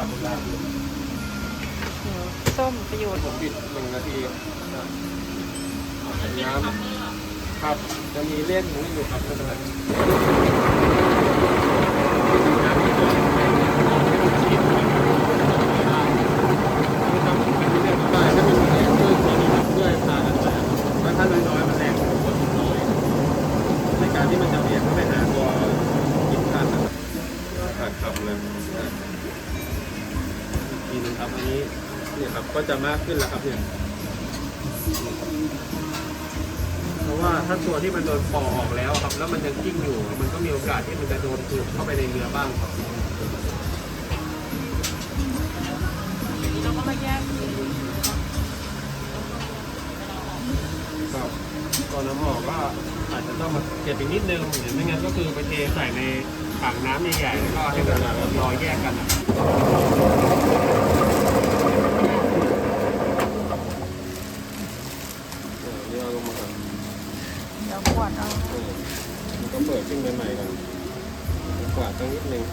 จับเวลาดูอืมส้มประโยชน์ผมบิดหนึ่งนาทีนะน้ำครับจะมีเล่นหมูอยู่ครับไม่เป็นไรน้ำที่ตัวฉีดไม่ต้องเป็นเรื่องของได้ถ้ามีแรงด้วยตันี้ด้วยพากันไปแล้วถ้าน้อยๆมันแรงกว่าตัวน้อยในการที่มันจะเบียงเข้าไปหาตัวกินขาดนะครับขาดคำเลย ทีนึงครับอันนี้เนี่ยครับก็จะมากขึ้นแล้วครับเนี่ยเพราะว่าถ้าตัวที่มันโดนปอกออกแล้วครับ แล้วมันยังกิ้งอยู่ มันก็มีโอกาสที่มันจะโดนถูกเข้าไปในเนื้อบ้างครับเราก็มาแยกครับตอนน้ำหอมก็อาจจะต้องมาเก็บอีกนิดนึงหรือไม่งั้นก็คือไปเทใส่ในถังน้ำใหญ่ๆแล้วก็ให้มันรอยแยกกันนะครับเออนี่เอาลงมาก่อน เดี๋ยวขวดเอา ต้อมันก็เปิดขึ้นใหม่ๆกันกวาดตั้งนิดนึง